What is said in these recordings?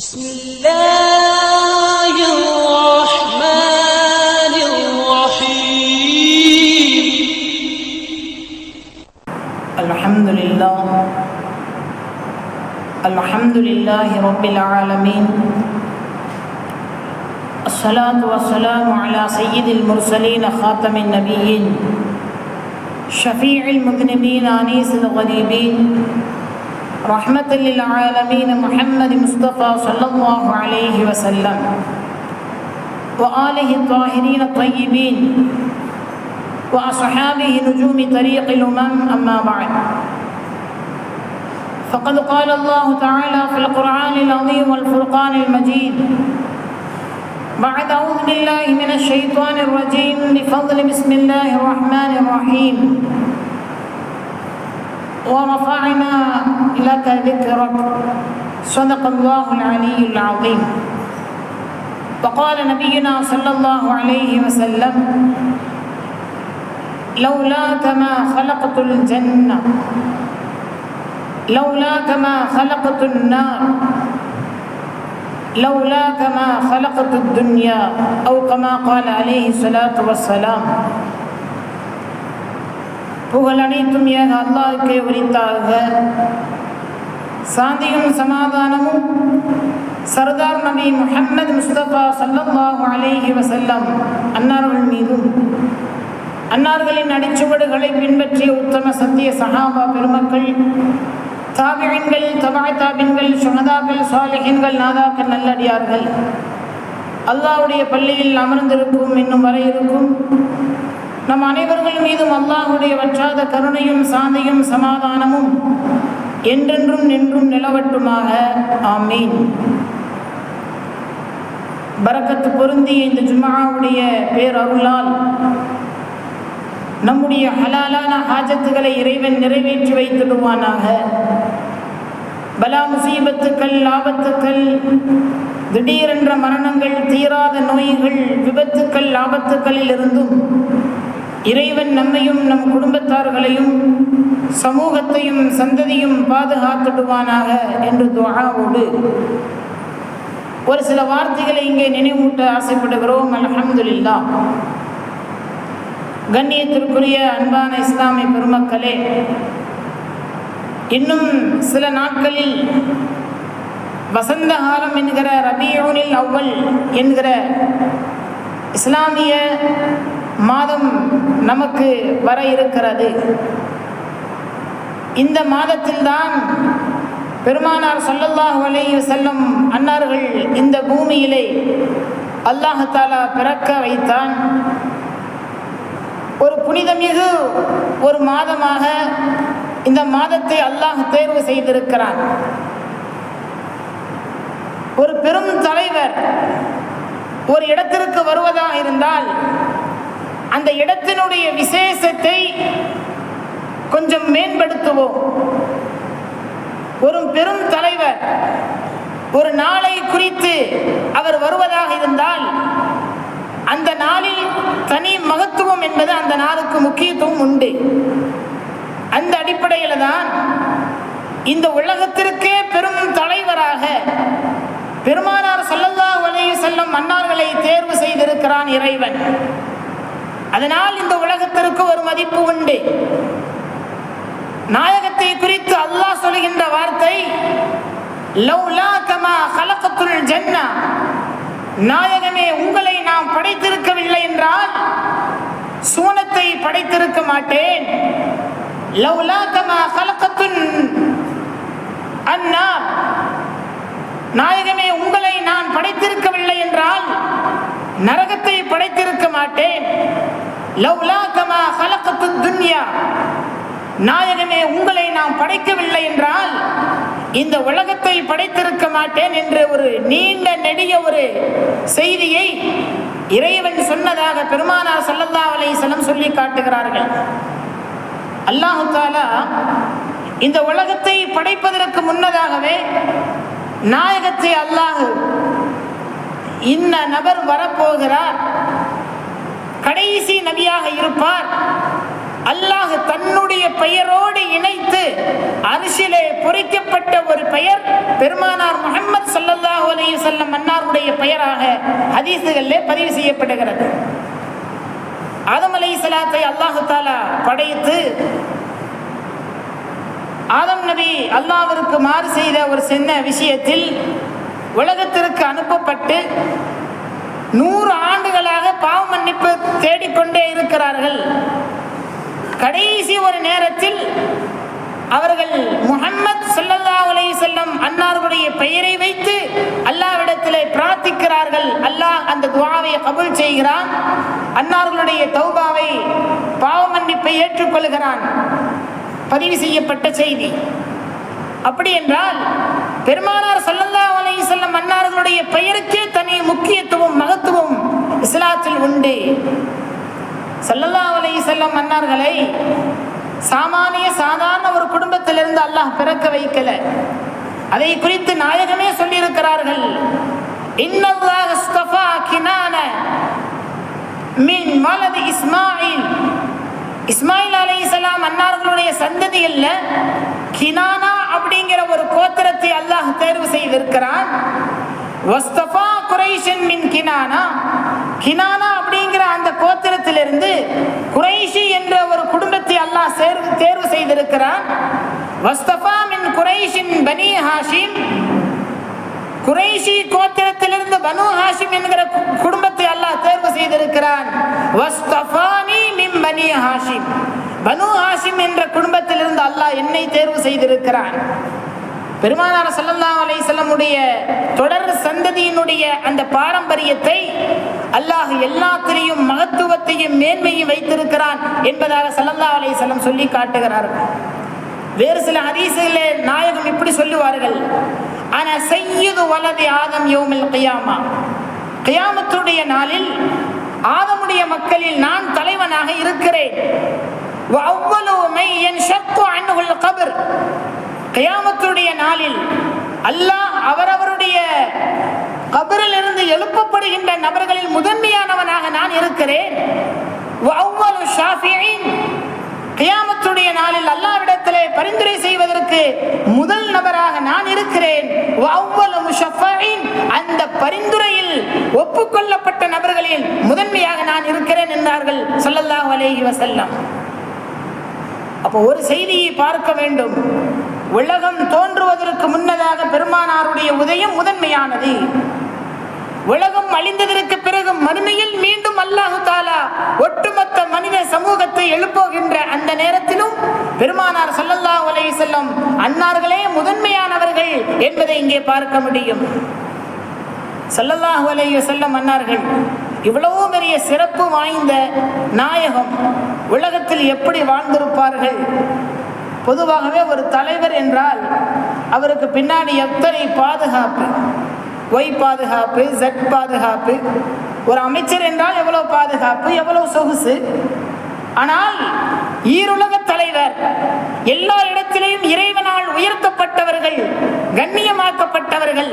بسم الله الرحمن الرحيم. الحمد لله. الحمد لله رب العالمين. الصلاة والسلام على سيد المرسلين خاتم النبيين شفيع المذنبين أنيس الغريبين رحمة للعالمين محمد مصطفى صلى الله عليه وسلم. وآله الطاهرين الطيبين. وأصحابه نجوم طريق الأمم أما بعد. فقد قال الله تعالى في القرآن العظيم والفرقان المجيد بعد أعوذ بالله من الشيطان الرجيم بفضل بسم الله الرحمن الرحيم. ورفعنا لك ذكرك. صدق الله العلي العظيم. وقال نبينا صلى الله عليه وسلم لولاك ما خلقت الجنة لولاك ما خلقت النار لولاك ما خلقت الدنيا أو كما قال عليه الصلاة والسلام. புகழ் அனைத்தும் ஏக அல்லாவுக்கே உரித்தாக? சாந்தியும் சமாதானமும் சர்தார் நபி முஹம்மது முஸ்தபா சல்லல்லாஹு அலேஹி வசல்லம் அன்னார்கள் மீதும் அன்னார்களின் அடிச்சுவடுகளை பின்பற்றிய உத்தம சத்திய சஹாபா பெருமக்கள் தாபியன்கள் தபாய் தாபின்கள் சுனதாக்கள் சாலிஹின்கள் நாதாக்கள் நல்லடியார்கள் அல்லாவுடைய பள்ளியில் அமர்ந்திருக்கும் இன்னும் வர இருக்கும். நம் அனைவர்கள் மீதும் அல்லாஹுடைய வற்றாத கருணையும் சாந்தியும் சமாதானமும் என்றென்றும் நின்றும் நிலவட்டுமாக. ஆமீன். பரக்கத்து பொருந்திய இந்த ஜும்மாவுடைய பேரருளால் நம்முடைய ஹலாலான ஹாஜத்துகளை இறைவன் நிறைவேற்றி வைத்திடுவானாக. பலா முசீபத்துக்கள் ஆபத்துக்கள் திடீரென்ற மரணங்கள் தீராத நோய்கள் விபத்துக்கள் ஆபத்துக்களில் இருந்தும் இறைவன் நம்மையும் நம் குடும்பத்தார்களையும் சமூகத்தையும் சந்ததியும் பாதுகாத்துடுவானாக என்று துவாவோடு ஒரு சில வார்த்தைகளை இங்கே நினைவூட்ட ஆசைப்படுகிறோம். அலமதுல்லா கண்ணியத்திற்குரிய அன்பான இஸ்லாமிய பெருமக்களே இன்னும் சில நாட்களில் வசந்த காலம் என்கிற ரபியூனில் அவ்வல் என்கிற இஸ்லாமிய மாதம் நமக்கு வர இருக்கிறது. இந்த மாதத்தில்தான் பெருமானார் சொல்லல்லாஹு அலைஹி செல்லும் அன்னார்கள் இந்த பூமியிலே அல்லாஹாலா பிறக்க வைத்தான். ஒரு புனிதமிகு ஒரு மாதமாக இந்த மாதத்தை அல்லாஹ் தேர்வு செய்திருக்கிறான். ஒரு பெரும் தலைவர் ஒரு இடத்திற்கு வருவதாக இருந்தால் அந்த இடத்தினுடைய விசேஷத்தை கொஞ்சம் மேம்படுத்துவோம். ஒரு பெரும் தலைவர் ஒரு நாளை குறித்து அவர் வருவதாக இருந்தால் அந்த நாளில் தனி மகத்துவம் என்பது அந்த நாளுக்கு முக்கியத்துவம் உண்டு. அந்த அடிப்படையில் தான் இந்த உலகத்திற்கே பெரும் தலைவராக பெருமானார் சல்லல்லா அலைஹி செல்லும் மன்னார்களை தேர்வு செய்திருக்கிறான் இறைவன். அதனால் இந்த உலகத்திற்கு ஒரு மதிப்பு உண்டு. நாயகத்தை குறித்து அல்லாஹ் சொல்கின்ற வார்த்தை லவ்லா கமா கலக்கத்துள் ஜன்னா. நாயகமே உங்களை நாம் படைத்திருக்கவில்லை என்றால் சூனத்தை படைத்திருக்க மாட்டேன். லவ்லா கமா கலக்கத்துன் அன்னார். நாயகமே உங்களை நான் படைத்திருக்கவில்லை என்றால் நரகத்தை படைத்திருக்க மாட்டேன். லவ்லா கமா கலக்கத்து துன்யா. நாயகமே உங்களை நாம் படைக்கவில்லை என்றால் இந்த உலகத்தை படைத்திருக்க மாட்டேன் என்ற ஒரு நீண்ட நெடிய ஒரு செய்தியை இறைவன் சொன்னதாக பெருமானார் சல்லல்லா அலைஹிஸ்ஸலாம் சொல்லி காட்டுகிறார்கள். அல்லாஹு தாலா இந்த உலகத்தை படைப்பதற்கு முன்னதாகவே நாயகத்தை அல்லாஹு இன்ன நபர் வரப்போகிறார். கடைசி நபியாக இருப்பார். அல்லாஹ் தன்னுடைய பெயரோடு இணைத்து அரிசிலே பொறிக்கப்பட்ட ஒரு பெயர் பெருமானார் முகமது சல்லல்லாஹு அலைய செல்லம் மன்னாருடைய பெயராக ஹதீசுகளிலே பதிவு செய்யப்படுகிறது. ஆதம் சலாத்தை அல்லாஹு தாலா படைத்து ஆதம் நபி அல்லாவிற்கு மாறு செய்த ஒரு சின்ன விஷயத்தில் உலகத்திற்கு அனுப்பப்பட்டு நூறு ஆண்டுகளாக பாவ மன்னிப்பு தேடிக்கொண்டே இருக்கிறார்கள். கடைசி ஒரு நேரத்தில் அவர்கள் முஹம்மத் ஸல்லல்லாஹு அலைஹி செல்லம் அன்னார்களுடைய பெயரை வைத்து அல்லாவிடத்திலே பிரார்த்திக்கிறார்கள். அல்லாஹ் அந்த துவாவை கபுல் செய்கிறான். அன்னார்களுடைய தௌபாவை பாவ மன்னிப்பை ஏற்றுக்கொள்கிறான். பதிவு செய்யப்பட்ட செய்தி. அப்படி என்றால் பெருமானார் சல்லல்லா அலை செல்லம் அன்னார்களுடைய பெயருக்கே தனி முக்கியத்துவம் மகத்துவம் இஸ்லாத்தில் உண்டு. சல்லல்லா அலை செல்லம் அன்னார்களை சாமானிய சாதாரண ஒரு குடும்பத்திலிருந்து அல்லாஹ் பிறக்க வைக்கல. அதை குறித்து நாயகமே சொல்லியிருக்கிறார்கள். இன்னல்லாஹ் இஸ்தஃபா கினான மின் வலது இஸ்மாயில் இஸ்மாயில் அலைஹிஸ்ஸலாம் அன்னார்களுடைய சந்ததியில் கினானா அப்படிங்கிற ஒரு கோத்திரத்தை அல்லாஹ் தேர்வு செய்திருக்கிறான். வஸ்தஃபா குரைஷன் மின் கினானா. கினானா அப்படிங்கிற அந்த கோத்திரத்திலிருந்து குறைஷி என்ற ஒரு குடும்பத்தை அல்லாஹ் சேர்வு தேர்வு செய்திருக்கிறான். வஸ்தபா மின் குறைஷின் பனி ஹாஷிம். குறைஷி கோத்திரத்திலிருந்து பனு ஹாஷிம் என்கிற குடும்பத்தை அல்லாஹ் தேர்வு செய்திருக்கிறான். வஸ்தஃபானி பனி ஹாஷிம். பனு ஹாஷிம் என்ற குடும்பத்திலிருந்து அல்லாஹ் என்னை தேர்வு செய்திருக்கிறான். பெருமானார் ஸல்லல்லாஹு அலைசல்லமுடைய தொடர் சந்ததியினுடைய அந்த பாரம்பரியத்தை அல்லாஹ் எல்லாத்திலையும் மகத்துவத்தையும் மேன்மையும் வைத்திருக்கிறான் என்பதாக ஸல்லல்லாஹு அலைசல்லம் சொல்லி காட்டுகிறார்கள் வேறு சில ஹதீஸிலே நாயகம் இப்படி சொல்லுவார்கள். ஆனால் செய்யுது வலது ஆதம் யோமில் கியாமா. கியாமத்துடைய நாளில் ஆதமுடைய மக்களில் நான் தலைவனாக இருக்கிறேன். கயாமத்துடைய நாளில் அல்லாஹ் அவரவருடைய கபரிலிருந்து எழுப்பப்படுகின்ற நபர்களில் முதன்மையானவனாக நான் இருக்கிறேன். கியாமத்துடைய நாளில் அல்லாவிடத்திலே பரிந்துரை செய்வதற்கு முதல் நபராக நான் இருக்கிறேன். அந்த பரிந்துரையில் ஒப்புக்கொள்ளப்பட்ட நபர்களில் முதன்மையாக நான் இருக்கிறேன் என்றார்கள் சொல்லல்லா அலேஹி வசல்லம் அப்போ ஒரு செய்தியை பார்க்க வேண்டும். உலகம் தோன்றுவதற்கு முன்னதாக பெருமானாருடைய உதயம் முதன்மையானது. உலகம் அழிந்ததற்கு பிறகு மறுமையில் மீண்டும் அல்லாஹு தாலா ஒட்டுமொத்த மனித சமூகத்தை எழுப்புகின்ற அந்த நேரத்திலும் பெருமானார் சல்லல்லா உலகி செல்லும் அன்னார்களே முதன்மையானவர்கள் என்பதை இங்கே பார்க்க முடியும். சல்லல்லாஹு அலைஹி செல்லும் அன்னார்கள் இவ்வளவு பெரிய சிறப்பு வாய்ந்த நாயகம் உலகத்தில் எப்படி வாழ்ந்திருப்பார்கள்? பொதுவாகவே ஒரு தலைவர் என்றால் அவருக்கு பின்னாடி எத்தனை பாதுகாப்பு? ஒய் பாதுகாப்பு ஜெட் பாதுகாப்பு. ஒரு அமைச்சர் என்றால் எவ்வளவு பாதுகாப்பு எவ்வளவு சொகுசு? ஆனால் ஈருலக தலைவர் எல்லா இடத்திலேயும் இறைவனால் உயர்த்தப்பட்டவர்கள் கண்ணியமாக்கப்பட்டவர்கள்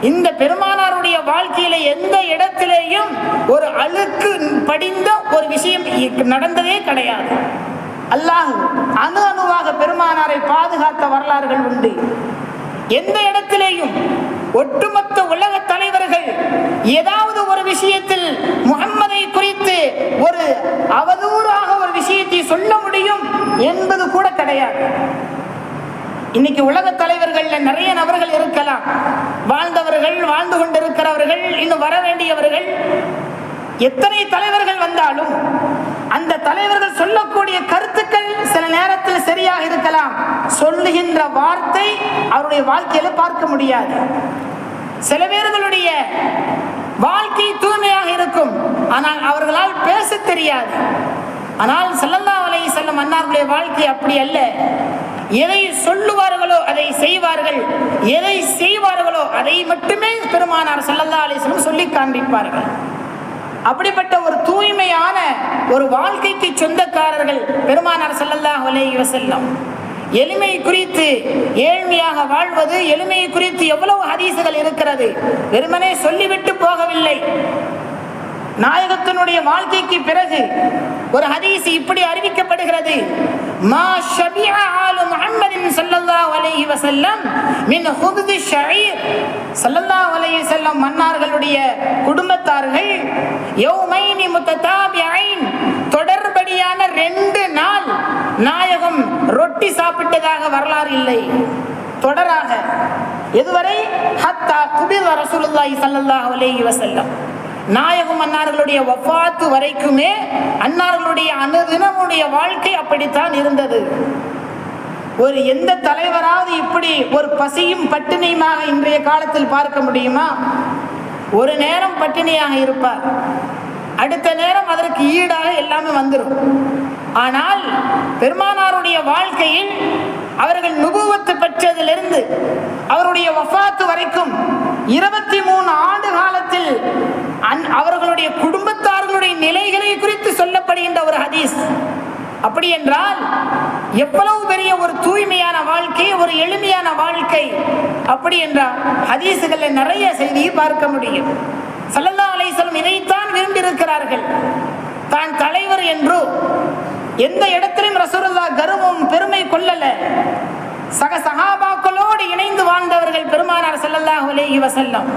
இந்த பெருமானாருடைய வாழ்க்கையில எந்த இடத்திலேயும் ஒரு அழுக்கு படிந்த ஒரு விஷயம் இ- நடந்ததே கிடையாது. அல்லாஹ் அணு அணுவாக பெருமானாரை பாதுகாத்த வரலாறுகள் உண்டு. எந்த இடத்திலேயும் ஒட்டுமொத்த உலக தலைவர்கள் ஏதாவது ஒரு விஷயத்தில் முகம்மதை குறித்து ஒரு அவதூறாக ஒரு விஷயத்தை சொல்ல முடியும் என்பது கூட கிடையாது. இன்னைக்கு உலக தலைவர்கள்ல நிறைய நபர்கள் இருக்கலாம். வாழ்ந்தவர்கள் வாழ்ந்து கொண்டிருக்கிறவர்கள் இன்னும் வர வேண்டியவர்கள். எத்தனை தலைவர்கள் வந்தாலும் அந்த தலைவர்கள் சொல்லக்கூடிய கருத்துக்கள் சில நேரத்தில் சரியாக இருக்கலாம். சொல்லுகின்ற வார்த்தை அவருடைய வாழ்க்கையில பார்க்க முடியாது. சில பேர்களுடைய வாழ்க்கை தூய்மையாக இருக்கும். ஆனால் அவர்களால் பேச தெரியாது. ஆனால் ஸல்லல்லாஹு அலைஹி செல்லும் அன்னார்களுடைய வாழ்க்கை அப்படி அல்ல. எதை சொல்லுவார்களோ அதை செய்வார்கள். எதை செய்வார்களோ அதை மட்டுமே பெருமானார் செல்லல்லா அலைஹி சொல்லி காண்பிப்பார்கள். அப்படிப்பட்ட ஒரு தூய்மையான ஒரு வாழ்க்கைக்கு சொந்தக்காரர்கள் பெருமானார் ஸல்லல்லாஹு அலைஹி செல்லம் எளிமை குறித்து ஏழ்மையாக வாழ்வது எளிமையை குறித்து எவ்வளவு ஹதீசுகள் இருக்கிறது? வெறுமனே சொல்லிவிட்டு போகவில்லை. நாயகத்தினுடைய வாழ்க்கைக்கு பிறகு ஒரு ஹதீஸ் இப்படி அறிவிக்கப்படுகிறது. மா ஷபியா ஆலு முஹம்மதின் ஸல்லல்லாஹு அலைஹி வஸல்லம் மின் ஹுப்தி ஷயீர் ஸல்லல்லாஹு அலைஹி அலைஹி மன்னார்களுடைய குடும்பத்தார்கள் யௌமைனி முத்ததாபிஐன் தொடர்படியான ரெண்டு நாள் நாயகம் ரொட்டி சாப்பிட்டதாக வரலாறு இல்லை. தொடராக எதுவரை? ஹத்தா குபில் ரசூலுல்லாஹி ஸல்லல்லாஹு அலைஹி வஸல்லம். நாயகம் அன்னார்களுடைய வஃபாத்து வரைக்குமே அன்னார்களுடைய அனுதினமுடைய வாழ்க்கை அப்படித்தான் இருந்தது. ஒரு எந்த தலைவராவது இப்படி ஒரு பசியும் பட்டினியுமாக இன்றைய காலத்தில் பார்க்க முடியுமா? ஒரு நேரம் பட்டினியாக இருப்பார். அடுத்த நேரம் அதற்கு ஈடாக எல்லாமே வந்துடும் ஆனால் பெருமானாருடைய வாழ்க்கையில் அவர்கள் நுபுவத்து பெற்றதிலிருந்து அவருடைய வஃபாத்து வரைக்கும் இருபத்தி மூணு ஆண்டு காலத்தில் அவர்களுடைய குடும்பத்தார்களுடைய நிலைகளை குறித்து சொல்லப்படுகின்ற ஒரு ஹதீஸ். அப்படி என்றால் எவ்வளவு பெரிய ஒரு தூய்மையான வாழ்க்கை ஒரு எளிமையான வாழ்க்கை. அப்படி என்றால் ஹதீசுகளில் நிறைய செய்தியை பார்க்க முடியும். சல்லல்லா அலைஹிஸ்ஸலாம் இதைத்தான் விரும்பியிருக்கிறார்கள் தான் தலைவர் என்றோ எந்த இடத்திலும் ரசூலுல்லா கர்வம் பெருமை கொள்ளல. சக சகாபாக்களோடு இணைந்து வாழ்ந்தவர்கள் பெருமானார் செல்லல்லாஹ் அலைஹி வசல்லம்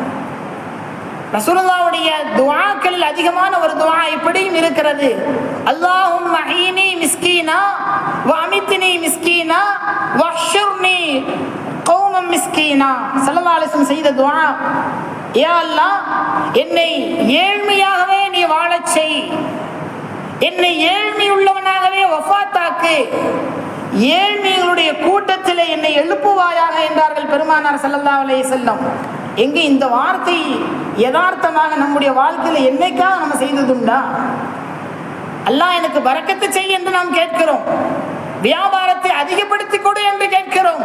ரசூலுல்லாவுடைய துவாக்கள் அதிகமான ஒரு துவா இப்படியும் இருக்கிறது. அல்லாஹும் மிஸ்கீனா கௌமம் மிஸ்கீனா செய்த துவா. யா என்னை ஏழ்மையாகவே நீ வாழச் செய். என்னை ஏழ்மை உள்ளவனாகவே வஃபாத்தாக்கு ஏழ்மைகளுடைய கூட்டத்தில் என்னை எழுப்புவாயாக என்றார்கள் பெருமானார் ஸல்லல்லாஹு அலைஹி செல்லம் எங்க இந்த வார்த்தை யதார்த்தமாக நம்முடைய வாழ்க்கையில் என்னைக்காக நம்ம செய்ததுண்டா அல்லாஹ் எனக்கு வரக்கத்து செய் என்று நாம் கேட்கிறோம். வியாபாரத்தை அதிகப்படுத்தி கொடு என்று கேட்கிறோம்.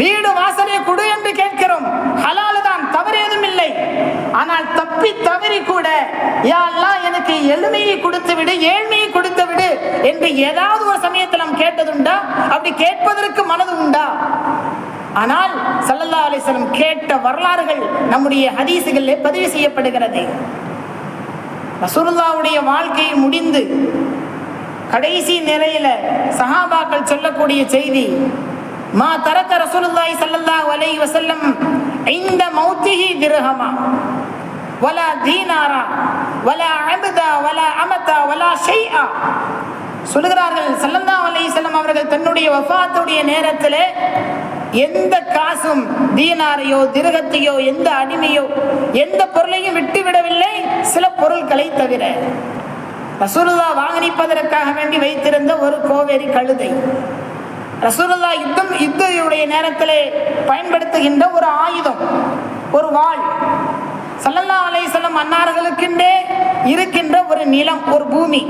வீடு வாசலே கொடு என்று கேட்கிறோம். ஹலாலு தான் தவறு ஏதும் இல்லை ஆனால் தப்பி தவறி கூட யாரெல்லாம் எனக்கு எளிமையை கொடுத்து விடு ஏழ்மையை கொடுத்து விடு என்று ஏதாவது ஒரு சமயத்தில் நாம் கேட்டதுண்டா? அப்படி கேட்பதற்கு மனது உண்டா? ஆனால் சல்லல்லா அலிஸ்லம் கேட்ட வரலாறுகள் நம்முடைய ஹதீசுகளில் பதிவு செய்யப்படுகிறது. ரசூல்லாவுடைய வாழ்க்கை முடிந்து கடைசி நிலையில சஹாபாக்கள் சொல்லக்கூடிய செய்தி மா தரக்க ரசூலுல்லாஹி ஸல்லல்லாஹு அலைஹி வஸல்லம் இந்த மௌத்திஹி திர்ஹமா. வலா தீனாரா வலா அபதா வலா அமதா வலா ஷைஆ. சொல்லுகிறார்கள் சல்லந்தா அலைஹி செல்லம் அவர்கள் தன்னுடைய வஃபாத்துடைய நேரத்தில் எந்த காசும் தீனாரையோ திருகத்தையோ எந்த அடிமையோ எந்த பொருளையும் விட்டுவிடவில்லை. சில பொருட்களை தவிர. ரசூலுல்லா வாங்கனிப்பதற்காக வேண்டி வைத்திருந்த ஒரு கோவேரி கழுதை. ரசூலுல்லா யுத்தம் யுத்தையுடைய நேரத்திலே பயன்படுத்துகின்ற ஒரு ஆயுதம் ஒரு வாள். சல்லல்லா அலைஹிஸ்ஸலாம் அன்னார்களுக்கென்றே இருக்கின்ற ஒரு நிலம் ஒரு பூமி.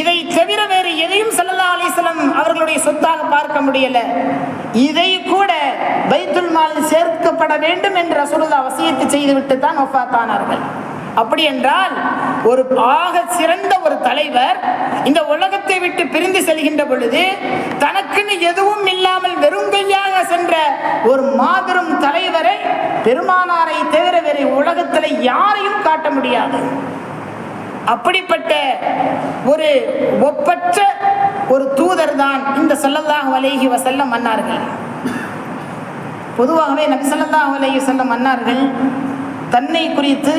இதை தவிர வேறு எதையும் சல்லல்லா அலிஸ்லம் அவர்களுடைய சொத்தாக பார்க்க முடியல. இதை கூட பைத்துல் மாலில் சேர்க்கப்பட வேண்டும் என்று ரசூலுல்லா வசியத்தை செய்துவிட்டு தான் ஒஃபாத்தானார்கள் அப்படி என்றால் ஒரு ஆக சிறந்த ஒரு தலைவர் இந்த உலகத்தை விட்டு பிரிந்து செல்கின்ற பொழுது தனக்குன்னு எதுவும் இல்லாமல் வெறும் கையாக சென்ற ஒரு மாபெரும் தலைவரை பெருமானாரை தவிர வேறு உலகத்தில் யாரையும் காட்ட முடியாது. அப்படிப்பட்ட ஒரு ஒப்பற்ற ஒரு தூதர் தான் இந்த ஸல்லல்லாஹு அலைஹி வஸல்லம் மன்னார்கள். பொதுவாகவே நபி ஸல்லல்லாஹு அலைஹி செல்ல மன்னார்கள் தன்னை குறித்து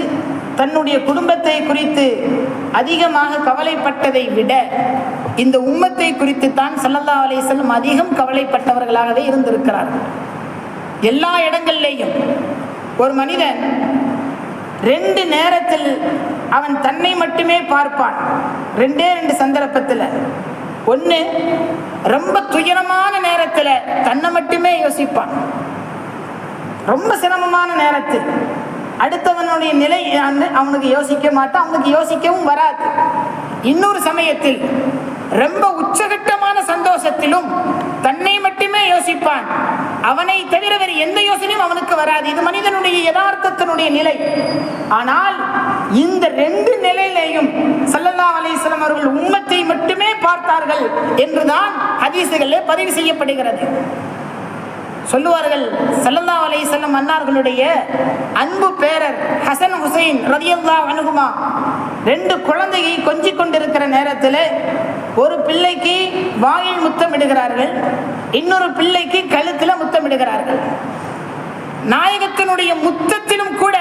தன்னுடைய குடும்பத்தை குறித்து அதிகமாக கவலைப்பட்டதை விட இந்த உம்மத்தை குறித்து தான் ஸல்லல்லாஹு செல்லும் அதிகம் கவலைப்பட்டவர்களாகவே இருந்திருக்கிறார். எல்லா இடங்கள்லேயும் ஒரு மனிதன் ரெண்டு நேரத்தில் அவன் தன்னை மட்டுமே பார்ப்பான். ரெண்டே ரெண்டு சந்தர்ப்பத்தில். ஒன்று ரொம்ப துயரமான நேரத்தில் தன்னை மட்டுமே யோசிப்பான். ரொம்ப சிரமமான நேரத்தில் அடுத்தவனுடைய நிலை அவனுக்கு யோசிக்க மாட்டான் அவனுக்கு யோசிக்கவும் வராது. இன்னொரு சமயத்தில் ரொம்ப உச்சகட்டமான சந்தோஷத்திலும் தன்னை மட்டுமே யோசிப்பான். அவனை தவிர வேறு எந்த யோசனையும் அவனுக்கு வராது. இது மனிதனுடைய யதார்த்தத்தினுடைய நிலை. ஆனால் இந்த ரெண்டு நிலையிலையும் சல்லல்லா அலிஸ்லாம் அவர்கள் உண்மத்தை மட்டுமே பார்த்தார்கள் என்றுதான் ஹதீசுகளே பதிவு செய்யப்படுகிறது. சொல்லுவார்கள். சல்லல்லா அலை செல்லம் அன்னார்களுடைய அன்பு பேரர் ஹசன் ஹுசைன் ரதியந்தா அணுகுமா ரெண்டு குழந்தையை கொஞ்சி கொண்டிருக்கிற நேரத்தில் ஒரு பிள்ளைக்கு வாயில் முத்தமிடுகிறார்கள். இன்னொரு பிள்ளைக்கு கழுத்தில் முத்தமிடுகிறார்கள். நாயகத்தினுடைய முத்தத்திலும் கூட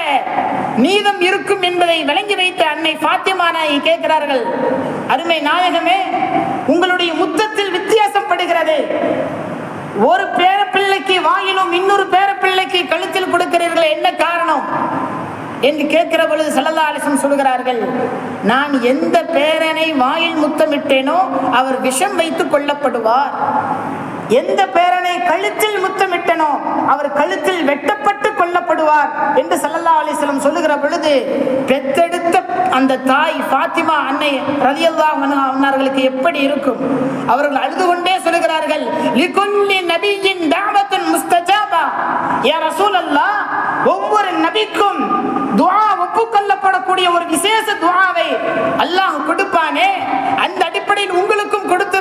மீதம் இருக்கும் என்பதை விளங்கி வைத்த அன்னை பாத்தியமா நாயகி கேட்கிறார்கள். அருமை நாயகமே உங்களுடைய முத்தத்தில் வித்தியாசப்படுகிறது ஒரு பேரப்பிள்ளைக்கு வாயிலும் இன்னொரு பேரப்பிள்ளைக்கு கழுத்தில் கொடுக்கிறீர்கள் என்ன காரணம்? என்று கேட்கிற பொழுது சல்லல்லா சொல்கிறார்கள் நான் எந்த பேரனை வாயில் முத்தமிட்டேனோ அவர் விஷம் வைத்து கொள்ளப்படுவார். எந்த பேரனை கழுத்தில் முத்தமிட்டனோ அவர் கழுத்தில் வெட்டப்பட்டு கொல்லப்படுவார் என்று சல்லல்லா அலிஸ்லம் சொல்லுகிற பொழுது பெத்தெடுத்த அந்த தாய் பாத்திமா அன்னை ரதியல்லா அன்னார்களுக்கு எப்படி இருக்கும்? அவர்கள் அழுது கொண்டே சொல்லுகிறார்கள் லிகுல்லி நபியின் தாவத்தின் முஸ்தஜாபா. யா அல்லா ஒவ்வொரு நபிக்கும் துவா ஒப்புக்கொள்ளப்படக்கூடிய ஒரு விசேஷ துவாவை அல்லாஹ் கொடுப்பானே அந்த அடிப்படையில் உங்களுக்கும் கொடுத்து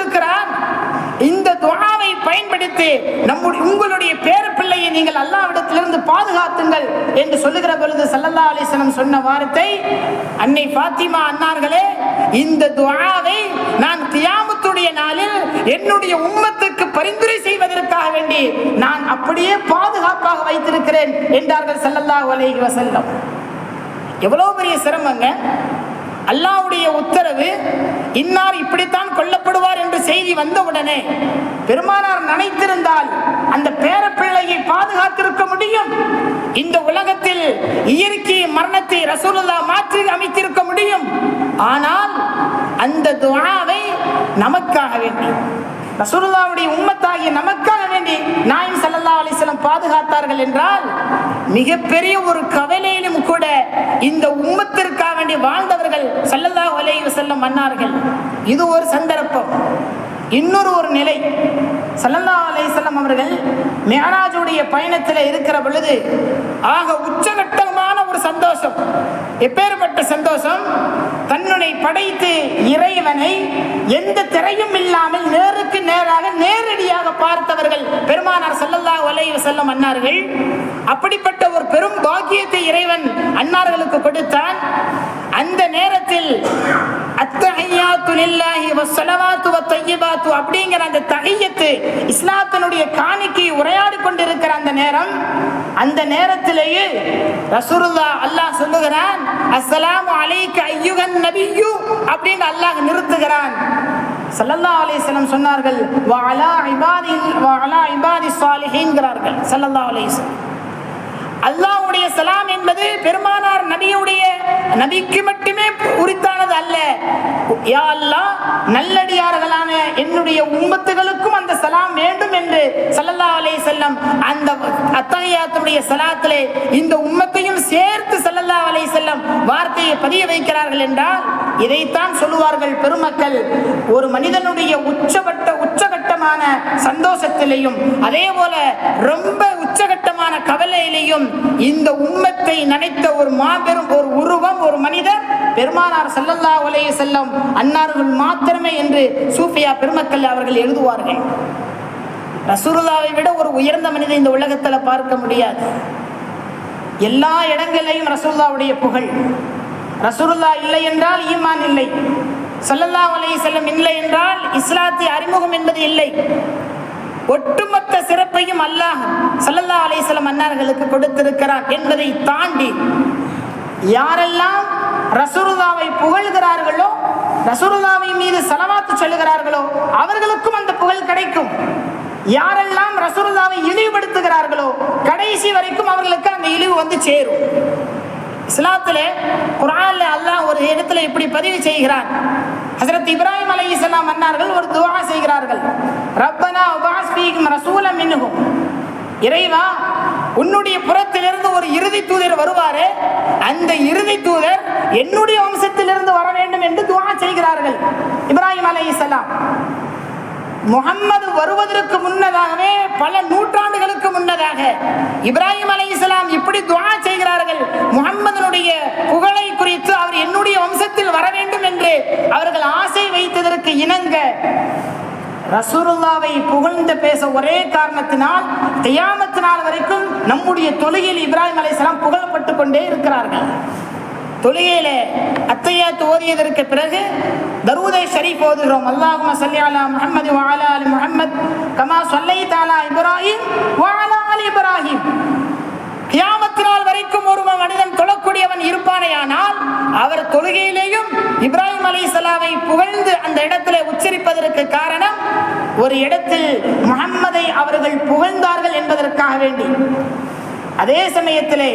இந்த துவாவை பயன்படுத்தி நம்முடைய உங்களுடைய பேர பிள்ளையை நீங்கள் அல்லாவிடத்திலிருந்து பாதுகாத்துங்கள் என்று சொல்லுகிற பொழுது சல்லல்லா அலிஸ்லம் சொன்ன வார்த்தை அன்னை பாத்திமா அன்னார்களே இந்த துவாவை நான் தியாமத்துடைய நாளில் என்னுடைய உம்மத்துக்கு பரிந்துரை செய்வதற்காக வேண்டி நான் அப்படியே பாதுகாப்பாக வைத்திருக்கிறேன் என்றார்கள் சல்லல்லா அலைஹி வசல்லம் எவ்வளவு பெரிய சிரமங்க? அல்லாவுடைய உத்தரவு இன்னார் இப்படித்தான் கொல்லப்படுவார் என்று செய்தி வந்தவுடனே பெருமானார் நினைத்திருந்தால் அந்த பேரப்பிள்ளையை பாதுகாத்திருக்க முடியும். இந்த உலகத்தில் இயற்கை மரணத்தை ரசூலுல்லா மாற்றி அமைத்திருக்க முடியும். ஆனால் அந்த துஆவை நமக்காக வேண்டி ரசூலுல்லாவுடைய உம்மத்தாகிய நமக்காக வேண்டி நாயம் ஸல்லல்லாஹு அலிஸ்லாம் பாதுகாத்தார்கள் என்றால் மிகப்பெரிய ஒரு கவலையிலும் கூட இந்த உம்மத்திற்காக வேண்டி வாழ்ந்தவர்கள் சல்லல்லா அலைஹி செல்லம் மன்னார்கள். இது ஒரு சந்தர்ப்பம். இன்னொரு ஒரு நிலை சல்லல்லா அலைஹி வஸல்லம் அவர்கள் மேராஜுடைய பயணத்தில் இருக்கிற பொழுது ஆக உச்சகட்டமான ஒரு சந்தோஷம் எப்பேற்பட்ட சந்தோஷம்? தன்னுடைய படைத்து இறைவனை எந்த திரையும் இல்லாமல் நேருக்கு நேராக நேரடியாக பார்த்தவர்கள் பெருமானார் ஸல்லல்லாஹு அலைஹி வஸல்லம் அன்னார்கள். அப்படிப்பட்ட ஒரு பெரும் பாக்கியத்தை இறைவன் அன்னார்களுக்கு கொடுத்தான். அந்த நேரத்தில் அப்படிங்கிற அந்த தகையத்து இஸ்லாத்தினுடைய காணிக்கை உரையாடி கொண்டிருக்கிற அந்த நேரம் அந்த நேரத்திலேயே ரசூலுல்லா அல்லாஹ் சொல்லுகிறான் அஸ்ஸலாமு அலைக்க ஐயுகன் நபியு அப்படின்னு அல்லாஹ் நிறுத்துகிறான். சல்லல்லா அலிஸ்லம் சொன்னார்கள் வ இபாதி வ இபாதி ஸாலிஹீன்கிறார்கள். ஸல்லல்லாஹு அலைஹி வஸல்லம். அல்லாஹ்வுடைய சலாம் என்பது பெருமானார் நபியுடைய நபிக்கு மட்டுமே உரித்தானது அல்ல. யா அல்லா நல்லடியார்களான என்னுடைய உம்மத்துகளுக்கும் அந்த சலாம் வேண்டும் என்று ஸல்லல்லாஹு செல்லம் அந்த அத்தகையாத்துடைய சலாத்திலே இந்த உம்மத்தையும் சேர்த்து செல்லல்லா அலை செல்லம் வார்த்தையை பதிய வைக்கிறார்கள் என்றால் இதைத்தான் சொல்லுவார்கள் பெருமக்கள். ஒரு மனிதனுடைய உச்சபட்ட உச்சகட்டமான சந்தோஷத்திலேயும் அதே போல ரொம்ப உச்சகட்டமான கவலையிலேயும் இந்த உம்மத்தை நினைத்த ஒரு மாபெரும் ஒரு உருவம் ஒரு மனிதர் பெருமானார் செல்லல்லா அலைஹி செல்லும் அன்னார்கள் மாத்திரமே என்று சூஃபியா பெருமக்கள் அவர்கள் எழுதுவார்கள். ரசூருல்லாவை விட ஒரு உயர்ந்த மனிதன் இந்த உலகத்தில் பார்க்க முடியாது. எல்லா இடங்களிலையும் ரசூல்லாவுடைய புகழ். ரசூலுல்லா இல்லை என்றால் ஈமான் இல்லை. சல்லல்லா அலைஹி செல்லம் இல்லை என்றால் இஸ்லாத்தி அறிமுகம் என்பது இல்லை. ஒட்டுமொத்த சிறப்பையும் அல்லாஹ் சல்லல்லா அலைஹி வஸல்லம் அன்னார்களுக்கு கொடுத்திருக்கிறார் என்பதை தாண்டி யாரெல்லாம் ரசூருல்லாவை புகழ்கிறார்களோ ரசூருல்லாவை மீது செலவாத்து சொல்லுகிறார்களோ அவர்களுக்கும் அந்த புகழ் கிடைக்கும். யாரெல்லாம் ரசூலுல்லாவை இழிவுபடுத்துகிறார்களோ கடைசி வரைக்கும் அவர்களுக்கு அந்த இழிவு வந்து சேரும். இஸ்லாத்துல குரான்ல அல்லாஹ் ஒரு இடத்துல இப்படி பதிவு செய்கிறான். ஹசரத் இப்ராஹிம் அலைஹிஸ்ஸலாம் அன்னார்கள் ஒரு துவா செய்கிறார்கள். ரப்பனா உபாஸ் ரசூலம் மின்னுகும் இறைவா உன்னுடைய புறத்திலிருந்து ஒரு இறுதி தூதர் வருவாரே அந்த இறுதி தூதர் என்னுடைய வம்சத்திலிருந்து வர வேண்டும் என்று துவா செய்கிறார்கள். இப்ராஹிம் அலைஹிஸ்ஸலாம் முகம்மது வருவதற்கு முன்னதாகவே பல நூற்றாண்டுகளுக்கு முன்னதாக இப்ராஹிம் அலை இஸ்லாம் இப்படி துவா செய்கிறார்கள். முகம்மதனுடைய புகழை குறித்து அவர் என்னுடைய வம்சத்தில் வர வேண்டும் என்று அவர்கள் ஆசை வைத்ததற்கு இணங்க ரசூருல்லாவை புகழ்ந்து பேச ஒரே காரணத்தினால் தியாமத்து நாள் வரைக்கும் நம்முடைய தொழுகையில் இப்ராஹிம் அலைஹிஸ்ஸலாம் புகழப்பட்டு கொண்டே இருக்கிறார்கள். தொழுகையில அத்தையாத்து ஓதியதற்கு பிறகு தரூதை ஷரீஃப் ஓதுகிறோம் அல்லாஹும்ம சல்லி அலா முஹம்மது வாலா அலி முஹம்மத். கமா சொல்லை தாலா இப்ராஹிம் வாலா அலி இப்ராஹிம். கியாமத்தினால் வரைக்கும் ஒரு மனிதன் தொழக்கூடியவன் இருப்பான் அவர் தொழுகையிலேயும் இப்ராஹிம் அலைஹிஸ்ஸலாமை புகழ்ந்து அந்த இடத்துல உச்சரிப்பதற்கு காரணம் ஒரு இடத்தில் முகம்மதை அவர்கள் புகழ்ந்தார்கள் என்பதற்காக வேண்டி. அதே சமயத்திலே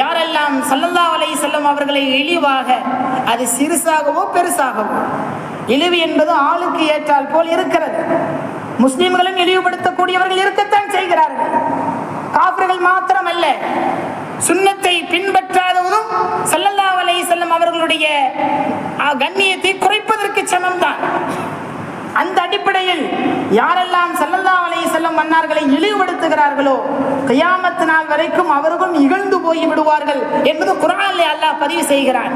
யாரெல்லாம் சல்லல்லா அலை செல்லம் அவர்களை இழிவாக அது சிறுசாகவோ பெருசாகவோ இழிவு என்பது ஆளுக்கு ஏற்றால் போல் இருக்கிறது. முஸ்லிம்களும் இழிவுபடுத்தக்கூடியவர்கள் இருக்கத்தான் செய்கிறார்கள். காபிர்கள் மாத்திரமல்ல சுண்ணத்தை பின்பற்றாதவரும் சல்லல்லா அலை செல்லம் அவர்களுடைய கண்ணியத்தை குறைப்பதற்கு சமம்தான். அந்த அடிப்படையில் யாரெல்லாம் செல்லல்லா அலைஹி செல்லும் மன்னார்களை இழிவுபடுத்துகிறார்களோ கையாமத்து நாள் வரைக்கும் அவர்களும் இகழ்ந்து போய் விடுவார்கள் என்பது குர்ஆனிலே அல்லாஹ் பதிவு செய்கிறான்.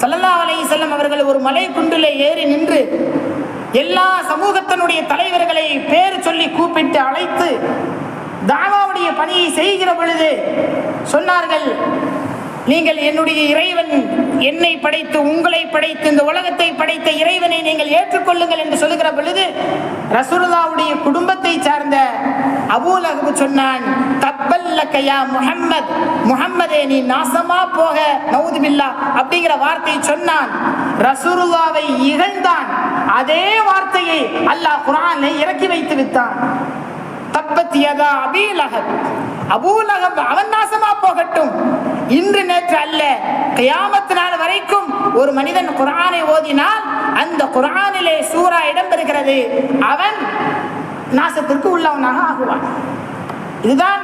சல்லல்லா அலைஹி செல்லும் அவர்கள் ஒரு மலை குண்டிலே ஏறி நின்று எல்லா சமூகத்தினுடைய தலைவர்களை பேர் சொல்லி கூப்பிட்டு அழைத்து தாவாவுடைய பணியை செய்கிற பொழுது சொன்னார்கள் நீங்கள் என்னுடைய இறைவன் என்னை படைத்து உங்களை படைத்து இந்த உலகத்தை படைத்த இறைவனை நீங்கள் ஏற்றுக்கொள்ளுங்கள் என்று சொல்லுகிற பொழுது ரசூலுல்லாவுடைய குடும்பத்தை சார்ந்த அபூலகபு சொன்னான் தப்பல்லக்கையா முஹம்மத் முஹம்மதே நீ நாசமா போக நவுதுபில்லா அப்படிங்கிற வார்த்தை சொன்னான். ரசூலுல்லாவை இகழ்ந்தான். அதே வார்த்தையை அல்லாஹ் குரானை இறக்கி வைத்து விட்டான். தப்பத்தியதா யதா அபீலகப் அபூலகப் அவன் நாசமா போகட்டும். இன்று நேற்று அல்ல. கயாமத்து நாள் வரைக்கும் ஒரு மனிதன் குரானை ஓதினால் அந்த குரானிலே சூறா இடம்பெறுகிறது. அவன் நாசத்திற்கு உள்ளவனாக ஆகுவான். இதுதான்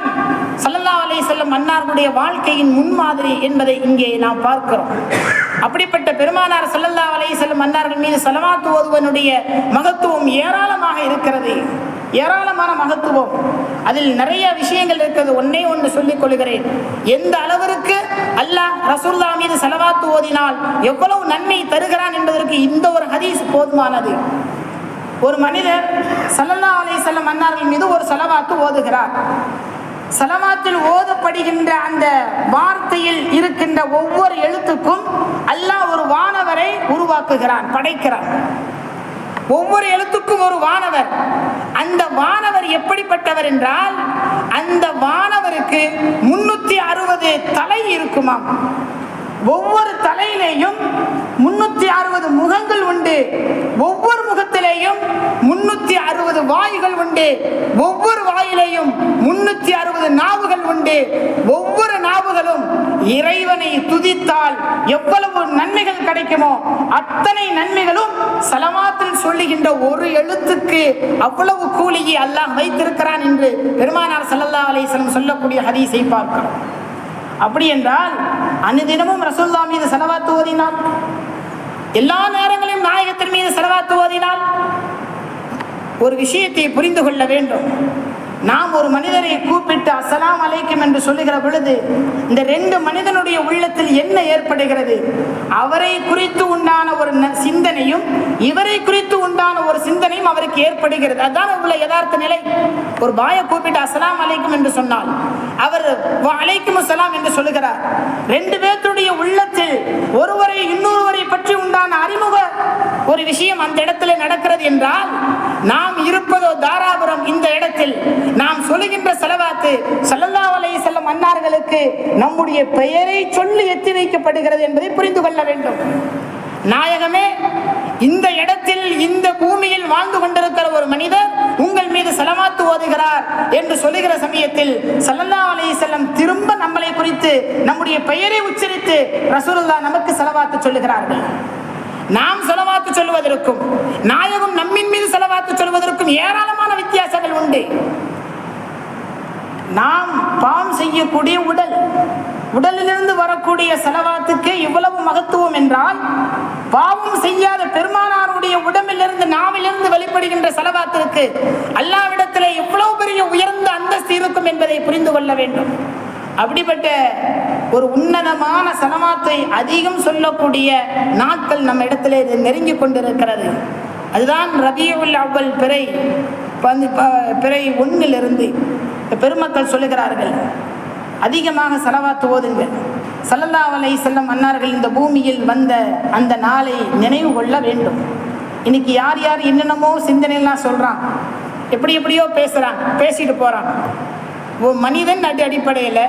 சல்லல்லா அலைஹி செல்லும் மன்னார்களுடைய வாழ்க்கையின் முன்மாதிரி என்பதை இங்கே நாம் பார்க்கிறோம். அப்படிப்பட்ட பெருமானார் சல்லல்லா அலைஹி செல்லும் மன்னார்கள் மீது செலவாத்து ஓதுவனுடைய மகத்துவம் ஏராளமாக இருக்கிறது. ஏராளமான மகத்துவம். அதில் நிறைய விஷயங்கள் இருக்கிறது. ஒன்னே ஒன்று சொல்லிக் கொள்கிறேன். எந்த அளவிற்கு அல்லாஹ் ரசூல்லா மீது செலவாத்து ஓதினால் எவ்வளவு நன்மை தருகிறான் என்பதற்கு இந்த ஒரு ஹதீஸ் போதுமானது. ஒரு மனிதர் சல்லல்லா அலை வஸல்லம் மன்னார்கள் மீது ஒரு செலவாத்து ஓதுகிறார். சலவாத்தில் ஓதப்படுகின்ற அந்த வார்த்தையில் இருக்கின்ற ஒவ்வொரு எழுத்துக்கும் அல்லாஹ் ஒரு வானவரை உருவாக்குகிறான் படைக்கிறான். ஒவ்வொரு எழுத்துக்கும் ஒரு வானவர். அந்த வானவர் எப்படிப்பட்டவர் என்றால் அந்த வானவருக்கு முன்னூத்தி அறுபது தலை இருக்குமாம். ஒவ்வொரு தலையிலேயும் முன்னூத்தி அறுபது முகங்கள் உண்டு. ஒவ்வொரு முகத்திலேயும் முன்னூத்தி அறுபது வாய்கள் உண்டு. ஒவ்வொரு வாயிலேயும் முன்னூத்தி அறுபது நாவுகள் உண்டு. ஒவ்வொரு நாவுகளும் இறைவனை துதித்தால் எவ்வளவு நன்மைகள் கிடைக்குமோ அத்தனை நன்மைகளும் சலமாத்தில் சொல்லுகின்ற ஒரு எழுத்துக்கு அவ்வளவு கூலியை அல்லாஹ் வைத்திருக்கிறான் என்று பெருமானார் சல்லல்லா அலிஸ்லம் சொல்லக்கூடிய ஹதீஸை பார்க்கிறோம். அப்படி என்றால் அனுதினமும் ரசூல்லா மீது செலவாத்து ஓதினார் எல்லா நேரங்களிலும் நாயகத்தின் மீது செலவாத்து ஓதினால் ஒரு விஷயத்தை புரிந்து கொள்ள வேண்டும். நாம் ஒரு மனிதரை கூப்பிட்டு அசலாம் அலைக்கும் என்று சொல்லுகிற பொழுது இந்த ரெண்டு மனிதனுடைய உள்ளத்தில் என்ன ஏற்படுகிறது? அவரை குறித்து உண்டான ஒரு ந- சிந்தனையும் இவரை குறித்து உண்டான ஒரு சிந்தனையும் அவருக்கு ஏற்படுகிறது. அதுதான் உள்ள யதார்த்த நிலை. ஒரு பாய கூப்பிட்டு அசலாம் அலைக்கும் என்று சொன்னால் அவர் அலைக்கும் அசலாம் என்று சொல்லுகிறார். ரெண்டு பேர்த்துடைய உள்ளத்தில் ஒருவரை இன்னொருவரை பற்றி உண்டான அறிமுக ஒரு விஷயம் அந்த இடத்துல நடக்கிறது என்றால் நாம் இருப்பதோ தாராபுரம் இந்த இடத்தில். நாம் சொல்லுகின்ற செலவாத்து ஸல்லல்லாஹு செல்லும் செல்லம் அன்னார்களுக்கு நம்முடைய பெயரை சொல்லி எத்தி வைக்கப்படுகிறது என்பதை புரிந்து கொள்ள வேண்டும். நாயகமே இந்த இடத்தில் இந்த பூமியில் வாழ்ந்து கொண்டிருக்கிற ஒரு மனிதர் உங்கள் மீது செலவாத்து ஓதுகிறார் என்று சொல்லுகிற சமயத்தில் சல்லல்லா அலி செல்லம் திரும்ப நம்மளை குறித்து நம்முடைய பெயரை உச்சரித்து ரசூலுல்லாஹ் நமக்கு செலவாத்து சொல்லுகிறார்கள். நாம் செலவாத்து சொல்வதற்கும் நாயகம் நம்மின் மீது செலவாத்து சொல்வதற்கும் ஏராளமான வித்தியாசங்கள் உண்டு. நாம் பாவம் செய்யக்கூடிய உடல் உடலிலிருந்து வரக்கூடிய செலவாத்துக்கு இவ்வளவு மகத்துவம் என்றால் பாவம் செய்யாத பெருமானாருடைய உடம்பிலிருந்து நாவிலிருந்து வெளிப்படுகின்ற செலவாத்திற்கு அல்லாவிடத்திலே எவ்வளவு பெரிய உயர்ந்த அந்தஸ்து இருக்கும் என்பதை புரிந்து கொள்ள வேண்டும். அப்படிப்பட்ட ஒரு உன்னதமான சனமாத்தை அதிகம் சொல்லக்கூடிய நாட்கள் நம்ம இடத்துல இது நெருங்கி கொண்டிருக்கிறது. அதுதான் ரபியுல் அவ்வல் பிறை ப- பிறை ஒன்னிலிருந்து பெருமக்கள் சொல்லுகிறார்கள். அதிகமாக செலவாத்து ஓதுங்கள். ஸல்லல்லாஹு அலைஹி செல்லம் அன்னார்கள் இந்த பூமியில் வந்த அந்த நாளை நினைவு கொள்ள வேண்டும். இன்னைக்கு யார் யார் என்னென்னமோ சிந்தனைலாம் சொல்கிறான் எப்படி எப்படியோ பேசுகிறான் பேசிட்டு போகிறான் மனிதன் அடி அடிப்படையில்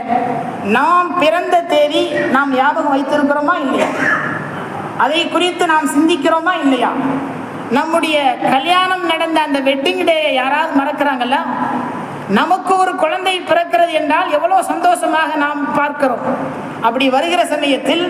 நாம் பிறந்த தேதி நாம் ஞாபகம் வைத்திருக்கிறோமா இல்லையா? அதை குறித்து நாம் சிந்திக்கிறோமா இல்லையா? நம்முடைய கல்யாணம் நடந்த அந்த வெட்டிங் டே யாராவது மறக்கிறாங்கல்ல நமக்கு ஒரு குழந்தை பிறக்கிறது என்றால் எவ்வளோ சந்தோஷமாக நாம் பார்க்கிறோம். அப்படி வருகிற சமயத்தில்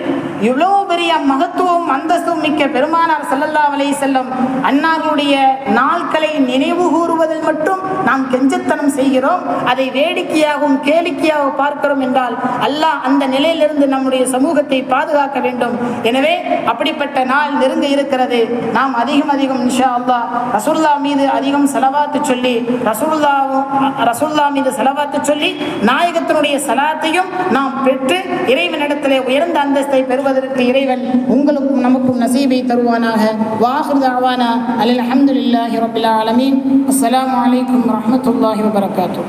இவ்வளோ பெரிய மகத்துவம் அந்தஸ்தும் மிக்க பெருமானார் செல்லல்லா வலை செல்லும் அன்னார்களுடைய நாட்களை நினைவு கூறுவதில் மட்டும் நாம் கெஞ்சத்தனம் செய்கிறோம். அதை வேடிக்கையாகவும் கேளிக்கையாக பார்க்கிறோம் என்றால் அல்லாஹ் அந்த நிலையிலிருந்து நம்முடைய சமூகத்தை பாதுகாக்க வேண்டும். எனவே அப்படிப்பட்ட நாள் நெருங்க இருக்கிறது. நாம் அதிகம் அதிகம் இன்ஷா அல்லா ரசூல்லா மீது அதிகம் செலவாத்து சொல்லி ரசூல்லாவும் ரசூல்லா மீது செலவாத்து சொல்லி நாயகத்தினுடைய சலாத்தையும் நாம் பெற்று இறைவனிடத்திலே உயர்ந்த அந்தஸ்தை பெறுவதற்கு இறைவன் உங்களுக்கும் நமக்கும் நசீபை தருவானாக. வாஹிர் தாவானா அலில் அஹமதுல்லாஹி ரபில் ஆலமீன். அஸ்லாம் வலைக்கம் வரமத்துல்லாஹி வபரகாத்துஹு.